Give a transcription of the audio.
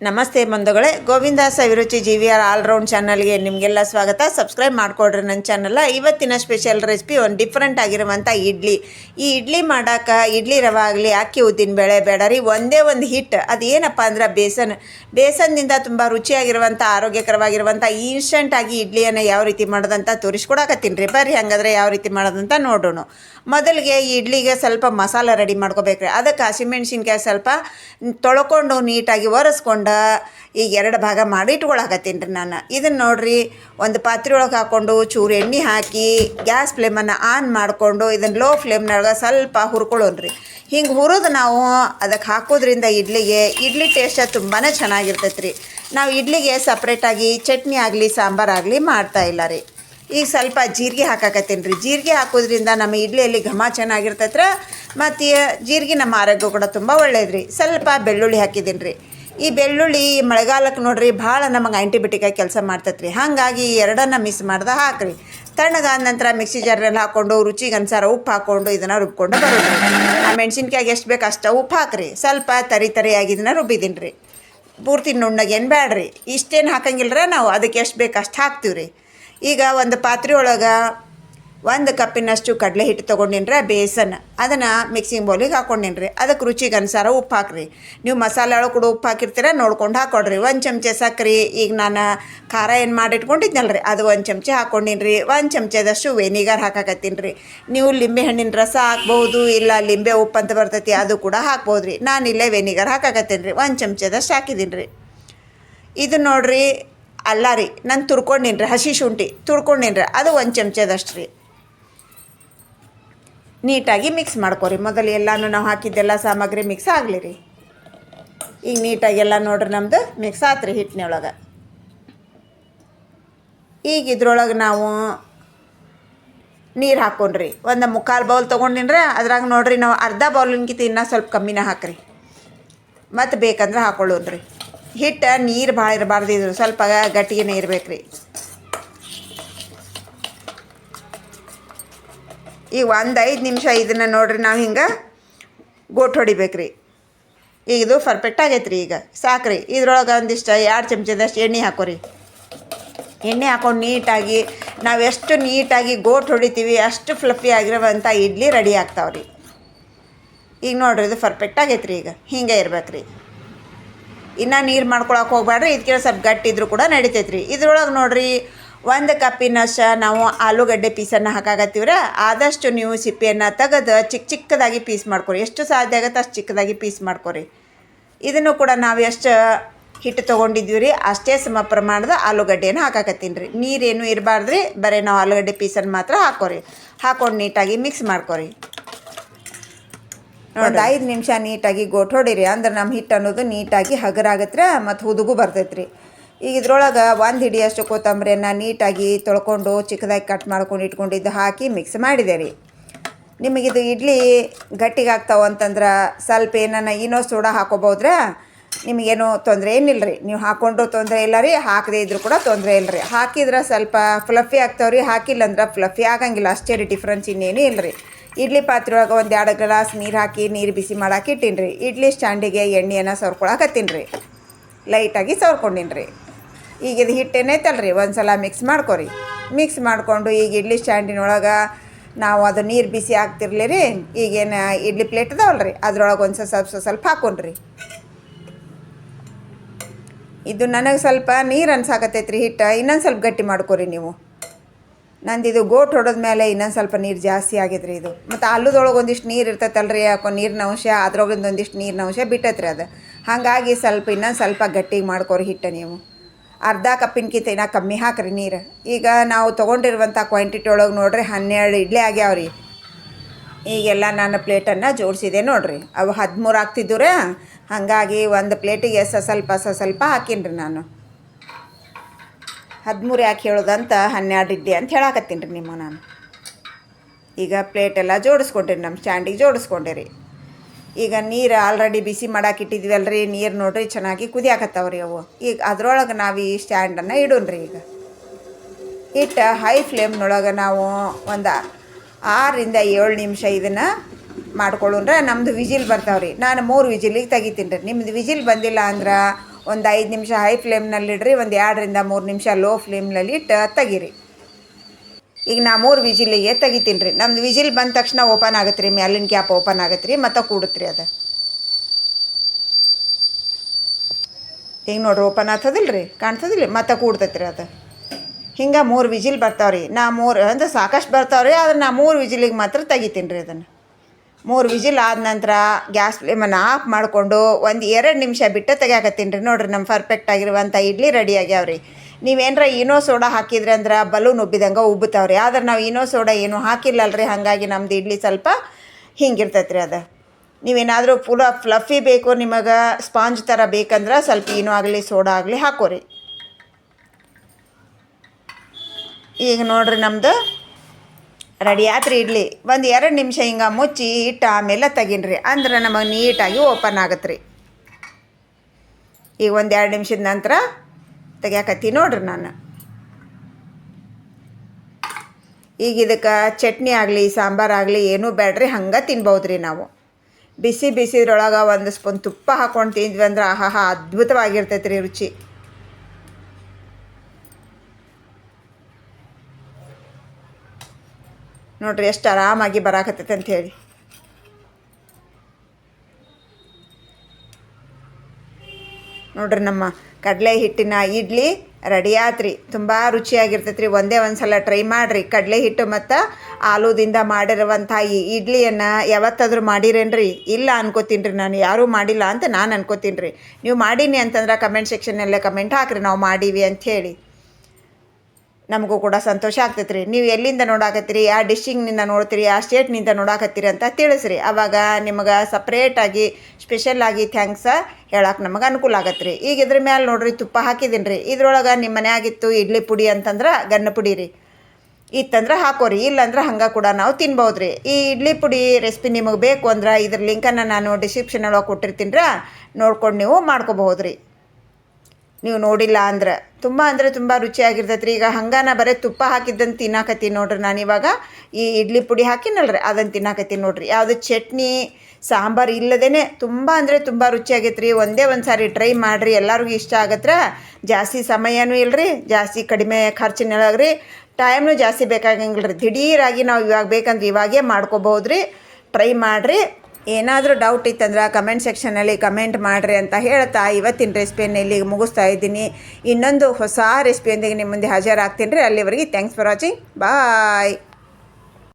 ನಮಸ್ತೆ ಬಂಧುಗಳೇ Govinda Saviruchi G V R all round ಚಾನಲ್ಗೆ ನಿಮಗೆಲ್ಲ ಸ್ವಾಗತ. ಸಬ್ಸ್ಕ್ರೈಬ್ ಮಾಡಿಕೊಡ್ರಿ ನನ್ನ ಚಾನಲ್ಲ ಇವತ್ತಿನ ಸ್ಪೆಷಲ್ ರೆಸಿಪಿ ಒಂದು ಡಿಫ್ರೆಂಟ್ ಆಗಿರುವಂಥ ಇಡ್ಲಿ. ಈ ಇಡ್ಲಿ ಮಾಡೋಕೆ ಇಡ್ಲಿ ರವೆ ಆಗಲಿ, ಅಕ್ಕಿ ಉದ್ದಿನ ಬೇಳೆ ಬೇಡ ರೀ, ಒಂದೇ ಒಂದು ಹಿಟ್. ಅದು ಏನಪ್ಪ ಅಂದ್ರೆ ಬೇಸನ್. ಬೇಸನ್ನಿಂದ ತುಂಬ ರುಚಿಯಾಗಿರುವಂಥ ಆರೋಗ್ಯಕರವಾಗಿರುವಂಥ ಇನ್ಸ್ಟೆಂಟಾಗಿ ಇಡ್ಲಿಯನ್ನು ಯಾವ ರೀತಿ ಮಾಡೋದಂತ ತೋರಿಸ್ಕೊಡಕತ್ತೀನಿ ರೀ. ಬರ್ರಿ ಹಂಗಾದ್ರೆ ಯಾವ ರೀತಿ ಮಾಡೋದಂತ ನೋಡೋಣ. ಮೊದಲಿಗೆ ಈ ಇಡ್ಲಿಗೆ ಸ್ವಲ್ಪ ಮಸಾಲ ರೆಡಿ ಮಾಡ್ಕೋಬೇಕ್ರಿ. ಅದಕ್ಕೆ ಹಸಿಮೆಣ್ಸಿನ್ಕಾಯಿ ಸ್ವಲ್ಪ ತೊಳ್ಕೊಂಡು ನೀಟಾಗಿ ಒರೆಸ್ಕೊಂಡು ಈಗ ಎರಡು ಭಾಗ ಮಾಡಿ ಇಟ್ಕೊಳಕತ್ತೀನಿ ರೀ ನಾನು. ಇದನ್ನು ನೋಡಿರಿ, ಒಂದು ಪಾತ್ರೆ ಒಳಗೆ ಹಾಕ್ಕೊಂಡು ಚೂರು ಎಣ್ಣೆ ಹಾಕಿ, ಗ್ಯಾಸ್ ಫ್ಲೇಮನ್ನು ಆನ್ ಮಾಡಿಕೊಂಡು ಇದನ್ನು ಲೋ ಫ್ಲೇಮ್ನೊಳಗೆ ಸ್ವಲ್ಪ ಹುರ್ಕೊಳ್ಳೋಣ್ರಿ ಹಿಂಗೆ ಹುರಿದು ನಾವು ಅದಕ್ಕೆ ಹಾಕೋದ್ರಿಂದ ಇಡ್ಲಿಗೆ, ಇಡ್ಲಿ ಟೇಸ್ಟ ತುಂಬಾ ಚೆನ್ನಾಗಿರ್ತೈತೆ ರೀ. ನಾವು ಇಡ್ಲಿಗೆ ಸಪ್ರೇಟಾಗಿ ಚಟ್ನಿ ಆಗಲಿ ಸಾಂಬಾರಾಗಲಿ ಮಾಡ್ತಾ ಇಲ್ಲ ರೀ. ಈಗ ಸ್ವಲ್ಪ ಜೀರಿಗೆ ಹಾಕಾಕತ್ತೀನಿ ರೀ. ಜೀರಿಗೆ ಹಾಕೋದ್ರಿಂದ ನಮ್ಮ ಇಡ್ಲಿಯಲ್ಲಿ ಘಮ ಚೆನ್ನಾಗಿರ್ತೈತ್ರ ಮತ್ತು ಜೀರಿಗೆ ನಮ್ಮ ಆರೋಗ್ಯ ಕೂಡ ತುಂಬ ಒಳ್ಳೇದು ರೀ. ಸ್ವಲ್ಪ ಬೆಳ್ಳುಳ್ಳಿ ಹಾಕಿದ್ದೀನಿ ರೀ. ಈ ಬೆಳ್ಳುಳ್ಳಿ ಮಳೆಗಾಲಕ್ಕೆ ನೋಡ್ರಿ ಭಾಳ ನಮಗೆ ಆ್ಯಂಟಿಬಯೋಟಿಕಾಗಿ ಕೆಲಸ ಮಾಡ್ತೈತ್ರಿ. ಹಾಗಾಗಿ ಎರಡನ್ನ ಮಿಸ್ ಮಾಡ್ದೆ ಹಾಕ್ರಿ. ತಣ್ಣಗಾದ ನಂತರ ಮಿಕ್ಸಿ ಜಾರ್ನಲ್ಲಿ ಹಾಕ್ಕೊಂಡು ರುಚಿಗೆ ಅನುಸಾರ ಉಪ್ಪು ಹಾಕ್ಕೊಂಡು ಇದನ್ನು ರುಬ್ಕೊಂಡು ಬರೋದು. ಆ ಮೆಣಸಿನ್ಕಾಯಿಗೆ ಎಷ್ಟು ಬೇಕು ಅಷ್ಟು ಉಪ್ಪು ಹಾಕ್ರಿ. ಸ್ವಲ್ಪ ತರಿ ತರಿಯಾಗಿ ಇದನ್ನು ರುಬ್ಬಿದ್ದೀನಿ ರೀ ಪೂರ್ತಿ ನುಣ್ಣಗೇನು ಬ್ಯಾಡ್ರಿ. ಇಷ್ಟೇನು ಹಾಕಂಗಿಲ್ಲರ ನಾವು ಅದಕ್ಕೆ ಎಷ್ಟು ಬೇಕು ಅಷ್ಟು ಹಾಕ್ತೀವಿ ರೀ ಈಗ ಒಂದು ಪಾತ್ರೆ ಒಳಗೆ ಒಂದು ಕಪ್ಪಿನಷ್ಟು ಕಡಲೆ ಹಿಟ್ಟು ತೊಗೊಂಡಿನ್ರಿ, ಬೇಸನ್. ಅದನ್ನು ಮಿಕ್ಸಿಂಗ್ ಬೌಲಿಗೆ ಹಾಕೊಂಡಿನ್ರಿ. ಅದಕ್ಕೆ ರುಚಿಗೆ ಅನುಸಾರ ಉಪ್ಪು ಹಾಕ್ರಿ. ನೀವು ಮಸಾಲೆ ಒಳಗೆ ಕೂಡ ಉಪ್ಪು ಹಾಕಿರ್ತೀರ, ನೋಡ್ಕೊಂಡು ಹಾಕೊಡ್ರಿ ಒಂದು ಚಮಚ ಸಕ್ರೆ, ಈಗ ನಾನು ಖಾರ ಏನು ಮಾಡಿಟ್ಕೊಂಡಿದ್ನಲ್ಲ ರೀ ಅದು ಒಂದು ಚಮಚ ಹಾಕ್ಕೊಂಡಿನ್ರಿ ಒಂದು ಚಮಚದಷ್ಟು ವೆನಿಗರ್ ಹಾಕಾಕತ್ತೀನಿ ರೀ ನೀವು ಲಿಂಬೆ ಹಣ್ಣಿನ ರಸ ಹಾಕ್ಬೋದು ಇಲ್ಲ ಲಿಂಬೆ ಉಪ್ಪು ಅಂತ ಬರ್ತೈತಿ, ಅದು ಕೂಡ ಹಾಕ್ಬೋದು ರೀ ನಾನು ಇಲ್ಲೇ ವೆನಿಗರ್ ಹಾಕಾಕತ್ತೀನಿ ರೀ ಒಂದು ಚಮಚದಷ್ಟು ಹಾಕಿದ್ದೀನಿ ರೀ ಇದು ನೋಡ್ರಿ, ಅಲ್ಲ ರೀ, ನಾನು ತುರ್ಕೊಂಡಿನ್ರಿ, ಹಸಿ ಶುಂಠಿ ತುರ್ಕೊಂಡಿನ್ರಿ, ಅದು ಒಂದು ಚಮಚದಷ್ಟು ರೀ. ನೀಟಾಗಿ ಮಿಕ್ಸ್ ಮಾಡ್ಕೊರಿ. ಮೊದಲು ಎಲ್ಲನೂ ನಾವು ಹಾಕಿದ್ದೆಲ್ಲ ಸಾಮಗ್ರಿ ಮಿಕ್ಸ್ ಆಗಲಿ ರೀ ಈಗ ನೀಟಾಗಿ ಎಲ್ಲ ನೋಡ್ರಿ ನಮ್ದು ಮಿಕ್ಸ್ ಆತ್ರಿ ಹಿಟ್ಟಿನೊಳಗೆ ಈಗ ಇದ್ರೊಳಗೆ ನಾವು ನೀರು ಹಾಕೊಂಡ್ರಿ. ಒಂದು ಮುಕ್ಕಾಲು ಬೌಲ್ ತೊಗೊಂಡಿನ್ರೆ, ಅದ್ರಾಗ ನೋಡ್ರಿ ನಾವು ಅರ್ಧ ಬೌಲಿನ್ಕಿಂತ ಇನ್ನೂ ಸ್ವಲ್ಪ ಕಮ್ಮಿನ ಹಾಕ್ರಿ. ಮತ್ತು ಬೇಕಂದ್ರೆ ಹಾಕೊಳ್ಳೋನ್ರಿ ಹಿಟ್ಟು ನೀರು ಭಾಳ ಇರಬಾರ್ದು ಇದ್ರು, ಸ್ವಲ್ಪ ಗಟ್ಟಿಗೆನೇ ಇರ್ಬೇಕು ಈಗ ಒಂದು ಐದು ನಿಮಿಷ ಇದನ್ನು ನೋಡ್ರಿ ನಾವು ಹಿಂಗೆ ಗೋಟ್ ಹೊಡಿಬೇಕ್ರಿ. ಈಗ ಇದು ಪರ್ಫೆಕ್ಟ್ ಆಗೈತೆ ರೀ ಈಗ. ಸಾಕ್ರಿ. ಇದ್ರೊಳಗೆ ಒಂದಿಷ್ಟು ಎರಡು ಚಮಚದಷ್ಟು ಎಣ್ಣೆ ಹಾಕೋರಿ. ಎಣ್ಣೆ ಹಾಕೊಂಡು ನೀಟಾಗಿ ನಾವು ಎಷ್ಟು ನೀಟಾಗಿ ಗೋಟ್ ಹೊಡಿತೀವಿ ಅಷ್ಟು ಫ್ಲಫಿ ಆಗಿರೋವಂಥ ಇಡ್ಲಿ ರೆಡಿ ಆಗ್ತಾವ್ರಿ. ಈಗ ನೋಡ್ರಿ ಇದು ಪರ್ಫೆಕ್ಟ್ ಆಗೈತೆ ರೀ ಈಗ. ಹಿಂಗೆ ಇರ್ಬೇಕು ರೀ ಇನ್ನೂ ನೀರು ಮಾಡ್ಕೊಳಕ್ಕೆ ಹೋಗ್ಬೇಡ್ರಿ ಇದಕ್ಕೆ ಸ್ವಲ್ಪ ಗಟ್ಟಿ ಇದ್ರೂ ಕೂಡ ನಡಿತೈತೆ ರೀ ಇದ್ರೊಳಗೆ ನೋಡ್ರಿ ಒಂದು ಕಪ್ಪಿನಷ್ಟು ನಾವು ಆಲೂಗಡ್ಡೆ ಪೀಸನ್ನು ಹಾಕಾಗತ್ತೀವ್ರ ಆದಷ್ಟು ನೀವು ಸಿಪ್ಪೆಯನ್ನು ತೆಗೆದು ಚಿಕ್ಕ ಚಿಕ್ಕದಾಗಿ ಪೀಸ್ ಮಾಡ್ಕೊರಿ. ಎಷ್ಟು ಸಾಧ್ಯ ಆಗುತ್ತೆ ಅಷ್ಟು ಚಿಕ್ಕದಾಗಿ ಪೀಸ್ ಮಾಡ್ಕೊರಿ. ಇದನ್ನು ಕೂಡ ನಾವು ಎಷ್ಟು ಹಿಟ್ಟು ತೊಗೊಂಡಿದ್ದೀವಿ ರೀ ಅಷ್ಟೇ ಸಮ ಪ್ರಮಾಣದ ಆಲೂಗಡ್ಡೆಯನ್ನು ಹಾಕಾಕತ್ತೀನಿ ರೀ ನೀರೇನು ಇರಬಾರ್ದು ರೀ ಬರೀ ನಾವು ಆಲೂಗಡ್ಡೆ ಪೀಸನ್ನು ಮಾತ್ರ ಹಾಕೋರಿ. ಹಾಕೊಂಡು ನೀಟಾಗಿ ಮಿಕ್ಸ್ ಮಾಡ್ಕೊರಿ. ಒಂದು ಐದು ನಿಮಿಷ ನೀಟಾಗಿ ಗೋಟ್ ಹೊಡಿರಿ ಅಂದ್ರೆ ನಮ್ಮ ಹಿಟ್ಟು ಅನ್ನೋದು ನೀಟಾಗಿ ಹಗರಾಗತ್ತೆ ಮತ್ತು ಹುದುಗು ಬರ್ತೈತೆ ರೀ ಈಗ ಇದ್ರೊಳಗೆ ಒಂದು ಹಿಡಿಯಷ್ಟು ಕೊತ್ತಂಬರಿಯನ್ನು ನೀಟಾಗಿ ತೊಳ್ಕೊಂಡು ಚಿಕ್ಕದಾಗಿ ಕಟ್ ಮಾಡ್ಕೊಂಡು ಇಟ್ಕೊಂಡಿದ್ದು ಹಾಕಿ ಮಿಕ್ಸ್ ಮಾಡಿದೆ ರೀ. ನಿಮಗಿದು ಇಡ್ಲಿ ಗಟ್ಟಿಗೆ ಆಗ್ತಾವ ಅಂತಂದ್ರೆ ಸ್ವಲ್ಪ ಏನನ್ನ ಏನೋ ಸೋಡಾ ಹಾಕೋಬೋದ್ರೆ ನಿಮಗೇನು ತೊಂದರೆ ಏನಿಲ್ಲ ರೀ. ನೀವು ಹಾಕ್ಕೊಂಡು ತೊಂದರೆ ಇಲ್ಲ ರೀ, ಹಾಕದೇ ಇದ್ರೂ ಕೂಡ ತೊಂದರೆ ಇಲ್ಲ ರೀ. ಹಾಕಿದ್ರೆ ಸ್ವಲ್ಪ ಫ್ಲಫಿ ಆಗ್ತಾವೆ ರೀ, ಹಾಕಿಲ್ಲ ಅಂದ್ರೆ ಫ್ಲಫಿ ಆಗಂಗಿಲ್ಲ, ಅಷ್ಟೇ ರೀ ಡಿಫ್ರೆನ್ಸ್ ಇನ್ನೇನು ಇಲ್ಲ ರೀ. ಇಡ್ಲಿ ಪಾತ್ರೆ ಒಳಗೆ ಒಂದು ಎರಡು ಗ್ಲಾಸ್ ನೀರು ಹಾಕಿ, ನೀರು ಬಿಸಿ ಮಾಡಾಕಿಟ್ಟಿನಿ ರೀ. ಇಡ್ಲಿ ಸ್ಟ್ಯಾಂಡಿಗೆ ಎಣ್ಣೆಯನ್ನು ಸವ್ರ್ಕೊಳಕತ್ತೀನಿ ರೀ. ಲೈಟಾಗಿ ಸವ್ರ್ಕೊಂಡಿನಿ ರೀ. ಈಗ ಇದು ಹಿಟ್ಟು ಏನೈತಲ್ಲ ರೀ ಒಂದು ಸಲ ಮಿಕ್ಸ್ ಮಾಡ್ಕೊರಿ. ಮಿಕ್ಸ್ ಮಾಡಿಕೊಂಡು ಈಗ ಇಡ್ಲಿ ಸ್ಟ್ಯಾಂಡಿನೊಳಗೆ ನಾವು ಅದು ನೀರು ಬಿಸಿ ಆಗ್ತಿರ್ಲಿ ರೀ ಈಗೇನು ಇಡ್ಲಿ ಪ್ಲೇಟ್ ಅದಾವಲ್ಲ ರೀ ಅದ್ರೊಳಗೆ ಒಂದು ಸ್ವಲ್ಪ ಸ್ವಲ್ಪ ಸ್ವಲ್ಪ ಹಾಕೊಂಡ್ರಿ. ಇದು ನನಗೆ ಸ್ವಲ್ಪ ನೀರು ಅನ್ಸಾಕತ್ತೈತೆ ರೀ ಹಿಟ್ಟು. ಇನ್ನೊಂದು ಸ್ವಲ್ಪ ಗಟ್ಟಿ ಮಾಡ್ಕೊರಿ ನೀವು. ನಂದು ಇದು ಗೋಟ್ ಹೊಡೆದ ಮೇಲೆ ಇನ್ನೊಂದು ಸ್ವಲ್ಪ ನೀರು ಜಾಸ್ತಿ ಆಗಿದ್ರಿ ಇದು. ಮತ್ತು ಅಲ್ಲದೊಳಗೆ ಒಂದಿಷ್ಟು ನೀರು ಇರ್ತೈತಲ್ಲ ರೀ ಯಾಕೋ ನೀರಿನ ಅಂಶ ಅದ್ರೊಳಗಿಂದ ಒಂದಿಷ್ಟು ನೀರಿನ ಅಂಶ ಬಿಟ್ಟೈತ್ರಿ ಅದು. ಹಾಗಾಗಿ ಸ್ವಲ್ಪ ಇನ್ನೊಂದು ಸ್ವಲ್ಪ ಗಟ್ಟಿಗೆ ಮಾಡ್ಕೊರಿ ಹಿಟ್ಟು ನೀವು. ಅರ್ಧ ಕಪ್ಪಿನ್ಕಿಂತ ಇನ್ನೂ ಕಮ್ಮಿ ಹಾಕ್ರಿ ನೀರು. ಈಗ ನಾವು ತೊಗೊಂಡಿರುವಂಥ ಕ್ವಾಂಟಿಟಿ ಒಳಗೆ ನೋಡ್ರಿ ಹನ್ನೆರಡು ಇಡ್ಲಿ ಆಗ್ಯಾವ ರೀ ಈಗೆಲ್ಲ ನಾನು ಪ್ಲೇಟನ್ನು ಜೋಡಿಸಿದೆ ನೋಡ್ರಿ. ಅವು ಹದಿಮೂರು ಆಗ್ತಿದ್ದು ರೀ ಹಾಗಾಗಿ ಒಂದು ಪ್ಲೇಟಿಗೆ ಸ ಸ್ವಲ್ಪ ಸ ಸ್ವಲ್ಪ ಹಾಕಿನ್ರಿ ರೀ ನಾನು. ಹದಿಮೂರು ಯಾಕೆ ಹೇಳೋದಂತ ಹನ್ನೆರಡು ಇಡ್ಲಿ ಅಂತ ಹೇಳಾಕತ್ತೀನಿ ರೀ ನಿಮ್ಮ ನಾನು. ಈಗ ಪ್ಲೇಟೆಲ್ಲ ಜೋಡಿಸ್ಕೊಂಡಿರಿ ನಮ್ಮ ಸ್ಟ್ಯಾಂಡಿಗೆ ಜೋಡಿಸ್ಕೊಂಡಿರಿ. ಈಗ ನೀರು ಆಲ್ರೆಡಿ ಬಿಸಿ ಮಾಡಕ್ಕೆ ಇಟ್ಟಿದ್ವಲ್ಲ ರೀ ನೀರು ನೋಡ್ರಿ ಚೆನ್ನಾಗಿ ಕುದಿಯಾಕತ್ತಾವ ರೀ ಅವು. ಈಗ ಅದ್ರೊಳಗೆ ನಾವು ಈ ಸ್ಟ್ಯಾಂಡನ್ನು ಇಡೋಣ್ರಿ ಈಗ. ಇಟ್ಟು ಹೈ ಫ್ಲೇಮ್ನೊಳಗೆ ನಾವು ಒಂದು ಆರರಿಂದ ಏಳು ನಿಮಿಷ ಇದನ್ನು ಮಾಡ್ಕೊಳ್ಳೋಣ್ರೆ ನಮ್ಮದು ವಿಜಿಲ್ ಬರ್ತಾವ್ರಿ. ರೀ ನಾನು ಮೂರು ವಿಜಿಲಿಗೆ ತೆಗಿತೀನಿ ರೀ ನಿಮ್ಮದು ವಿಜಿಲ್ ಬಂದಿಲ್ಲ ಅಂದ್ರೆ ಒಂದು ಐದು ನಿಮಿಷ ಹೈ ಫ್ಲೇಮ್ನಲ್ಲಿ ಇಡ್ರಿ ಒಂದು ಎರಡರಿಂದ ಮೂರು ನಿಮಿಷ ಲೋ ಫ್ಲೇಮ್ನಲ್ಲಿ ಇಟ್ಟು ತೆಗೀರಿ. ಈಗ ನಾ ಮೂರು ವಿಜಿಲಿಗೆ ತೆಗಿತೀನಿ ರೀ. ನಮ್ದು ವಿಜಿಲ್ ಬಂದ ತಕ್ಷಣ ಓಪನ್ ಆಗತ್ತೆ ರೀ. ಮ್ಯಾಲಿನ ಕ್ಯಾಪ್ ಓಪನ್ ಆಗತ್ತೆ ರೀ. ಮತ್ತೆ ಕೂಡುತ್ತೆ ರೀ ಅದು. ಈಗ ನೋಡ್ರಿ ಓಪನ್ ಆಗ್ತದಿಲ್ಲ ರೀ. ಕಾಣ್ತದಿಲ್ಲ ಮತ್ತೆ ಕೂಡ್ತೈತೆ ರೀ ಅದು. ಹಿಂಗೆ ಮೂರು ವಿಜಿಲ್ ಬರ್ತಾವೆ ರೀ. ನಾ ಮೂರು, ಅಂದ್ರೆ ಸಾಕಷ್ಟು ಬರ್ತಾವೆ ರೀ. ಆದ್ರೆ ನಾ ಮೂರು ವಿಜಿಲಿಗೆ ಮಾತ್ರ ತೆಗಿತೀನಿ ರೀ ಅದನ್ನು. ಮೂರು ವಿಜಿಲ್ ಆದ ನಂತರ ಗ್ಯಾಸ್ ಫ್ಲೇಮನ್ನು ಆಫ್ ಮಾಡಿಕೊಂಡು ಒಂದು ಎರಡು ನಿಮಿಷ ಬಿಟ್ಟು ತೆಗಿಯಾಕತ್ತೀನಿ ರೀ. ನೋಡಿರಿ ನಮ್ಮ ಪರ್ಫೆಕ್ಟ್ ಆಗಿರುವಂಥ ಇಡ್ಲಿ ರೆಡಿ ಆಗ್ಯಾವ ರೀ. ನೀವೇನರ ಇನೋ ಸೋಡಾ ಹಾಕಿದ್ರೆ ಅಂದ್ರೆ ಬಲೂನ್ ಉಬ್ಬಿದಂಗೆ ಉಬ್ಬುತ್ತವ್ರಿ. ಆದ್ರೆ ನಾವು ಇನೋ ಸೋಡಾ ಏನೂ ಹಾಕಿಲ್ಲಲ್ರಿ, ಹಾಗಾಗಿ ನಮ್ದು ಇಡ್ಲಿ ಸ್ವಲ್ಪ ಹಿಂಗಿರ್ತೈತೆ ರೀ ಅದು. ನೀವೇನಾದರೂ ಪೂರ ಫ್ಲಫಿ ಬೇಕು ನಿಮಗೆ, ಸ್ಪಾಂಜ್ ಥರ ಬೇಕಂದ್ರೆ ಸ್ವಲ್ಪ ಏನೋ ಆಗಲಿ, ಸೋಡಾ ಆಗಲಿ ಹಾಕೋರಿ. ಈಗ ನೋಡ್ರಿ ನಮ್ಮದು ರೆಡಿ ಆತ್ರಿ ಇಡ್ಲಿ. ಒಂದು ಎರಡು ನಿಮಿಷ ಹಿಂಗೆ ಮುಚ್ಚಿ ಇಟ್ಟು ಆಮೇಲೆ ತೆಗೀನ್ರಿ. ಅಂದ್ರೆ ನಮಗೆ ನೀಟಾಗಿ ಓಪನ್ ಆಗತ್ತೆ ರೀ ಈಗ ಒಂದು ಎರಡು ನಿಮಿಷದ ನಂತರ ತೆಗ್ಯಾಕತ್ತಿ ನೋಡ್ರಿ ನಾನು. ಈಗ ಇದಕ್ಕೆ ಚಟ್ನಿ ಆಗಲಿ ಸಾಂಬಾರಾಗಲಿ ಏನೂ ಬೇಡ್ರಿ ಹಂಗೆ ತಿನ್ಬೋದು ರೀ ನಾವು. ಬಿಸಿ ಬಿಸಿದ್ರೊಳಗೆ ಒಂದು ಸ್ಪೂನ್ ತುಪ್ಪ ಹಾಕ್ಕೊಂಡು ತಿಂದ್ವಿ ಅಂದ್ರೆ ಆಹಾ ಅದ್ಭುತವಾಗಿರ್ತೈತೆ ರೀ ರುಚಿ. ನೋಡ್ರಿ ಎಷ್ಟು ಆರಾಮಾಗಿ ಬರಾಕತ್ತೈತೆ ಅಂತ ಹೇಳಿ. ನೋಡ್ರಿ ನಮ್ಮ ಕಡಲೆ ಹಿಟ್ಟಿನ ಇಡ್ಲಿ ರೆಡಿ ಆತ್ರಿ ತುಂಬ ರುಚಿಯಾಗಿರ್ತೈತ್ರಿ. ಒಂದೇ ಒಂದು ಸಲ ಟ್ರೈ ಮಾಡಿರಿ. ಕಡಲೆ ಹಿಟ್ಟು ಮತ್ತು ಆಲೂದಿಂದ ಮಾಡಿರುವಂಥ ಈ ಇಡ್ಲಿಯನ್ನು ಯಾವತ್ತಾದರೂ ಮಾಡಿರೇನ್ರಿ? ಇಲ್ಲ ಅನ್ಕೋತೀನಿ ರೀ ನಾನು. ಯಾರೂ ಮಾಡಿಲ್ಲ ಅಂತ ನಾನು ಅನ್ಕೋತೀನಿ ರೀ ನೀವು ಮಾಡೀನಿ ಅಂತಂದ್ರೆ ಕಮೆಂಟ್ ಸೆಕ್ಷನ್ನಲ್ಲೇ ಕಮೆಂಟ್ ಹಾಕ್ರಿ. ನಾವು ಮಾಡೀವಿ ಅಂಥೇಳಿ ನಮಗೂ ಕೂಡ ಸಂತೋಷ ಆಗ್ತೈತೆ ರೀ ನೀವು ಎಲ್ಲಿಂದ ನೋಡಾಕತ್ತೀರಿ? ಆ ಡಿಸ್ಟಿಕ್ನಿಂದ ನೋಡ್ತೀರಿ? ಆ ಸ್ಟೇಟ್ನಿಂದ ನೋಡಾಕತ್ತೀರಿ ಅಂತ ತಿಳಿಸ್ರಿ. ಅವಾಗ ನಿಮಗೆ ಸಪ್ರೇಟಾಗಿ ಸ್ಪೆಷಲ್ಲಾಗಿ ಥ್ಯಾಂಕ್ಸ ಹೇಳಕ್ಕೆ ನಮಗೆ ಅನುಕೂಲ ಆಗತ್ತೆ ರೀ ಈಗ ಇದ್ರ ಮೇಲೆ ನೋಡ್ರಿ, ತುಪ್ಪ ಹಾಕಿದ್ದೀನಿ ರೀ ಇದ್ರೊಳಗೆ ನಿಮ್ಮ ಮನೆಯಾಗಿತ್ತು ಇಡ್ಲಿ ಪುಡಿ ಅಂತಂದ್ರೆ ಗನ್ನ ಪುಡಿ ರೀ. ಇತ್ತಂದ್ರೆ ಹಾಕೋರಿ. ಇಲ್ಲಂದ್ರೆ ಹಂಗೆ ಕೂಡ ನಾವು ತಿನ್ಬೋದು ರೀ ಈ ಇಡ್ಲಿ ಪುಡಿ ರೆಸಿಪಿ ನಿಮಗೆ ಬೇಕು ಅಂದ್ರೆ ಇದ್ರ ಲಿಂಕನ್ನು ನಾನು ಡಿಸ್ಕ್ರಿಪ್ಷನ್ ಒಳಗೆ ಕೊಟ್ಟಿರ್ತೀನಿ ನೋಡ್ಕೊಂಡು ನೀವು ಮಾಡ್ಕೋಬಹುದು ರೀ ನೀವು ನೋಡಿಲ್ಲ ಅಂದ್ರೆ. ತುಂಬ ಅಂದರೆ ತುಂಬ ರುಚಿಯಾಗಿರ್ತೈತೆ ರೀ ಈಗ ಹಂಗಾನ ಬರೀ ತುಪ್ಪ ಹಾಕಿದ್ದಂತ ತಿನ್ನಾಕತ್ತೀನಿ ನೋಡ್ರಿ ನಾನು ಇವಾಗ. ಈ ಇಡ್ಲಿ ಪುಡಿ ಹಾಕಿನಲ್ರಿ ಅದನ್ನು ತಿನ್ನಾಕತ್ತೀನಿ ನೋಡ್ರಿ. ಯಾವುದು ಚಟ್ನಿ, ಸಾಂಬಾರು ಇಲ್ಲದೇ ತುಂಬ ಅಂದರೆ ತುಂಬ ರುಚಿಯಾಗೈತೆ ರೀ ಒಂದೇ ಒಂದು ಸಾರಿ ಟ್ರೈ ಮಾಡಿರಿ. ಎಲ್ಲರಿಗೂ ಇಷ್ಟ ಆಗತ್ತೆ ಜಾಸ್ತಿ ಸಮಯನೂ ಇಲ್ಲರಿ ಜಾಸ್ತಿ ಕಡಿಮೆ ಖರ್ಚಿನೊಳಗೆ ರೀ ಟೈಮ್ನು ಜಾಸ್ತಿ ಬೇಕಾಗಂಗಿಲ್ಲ ರೀ ದಿಢೀರಾಗಿ ನಾವು ಇವಾಗ ಬೇಕಂದ್ರೆ ಇವಾಗೇ ಮಾಡ್ಕೋಬೋದು ರೀ ಟ್ರೈ ಮಾಡಿರಿ. ಏನಾದರೂ ಡೌಟ್ ಇತ್ತಂದ್ರೆ ಕಮೆಂಟ್ ಸೆಕ್ಷನಲ್ಲಿ ಕಮೆಂಟ್ ಮಾಡಿರಿ ಅಂತ ಹೇಳ್ತಾ ಇವತ್ತಿನ ರೆಸಿಪಿಯನ್ನು ಇಲ್ಲಿಗೆ ಮುಗಿಸ್ತಾ ಇದ್ದೀನಿ. ಇನ್ನೊಂದು ಹೊಸ ರೆಸಿಪಿಯೊಂದಿಗೆ ನಿಮ್ಮ ಮುಂದೆ ಹಾಜರಾಗ್ತೀನಿ ರೀ. ಅಲ್ಲಿವರೆಗೆ ಥ್ಯಾಂಕ್ಸ್ ಫಾರ್ ವಾಚಿಂಗ್ ಬಾಯ್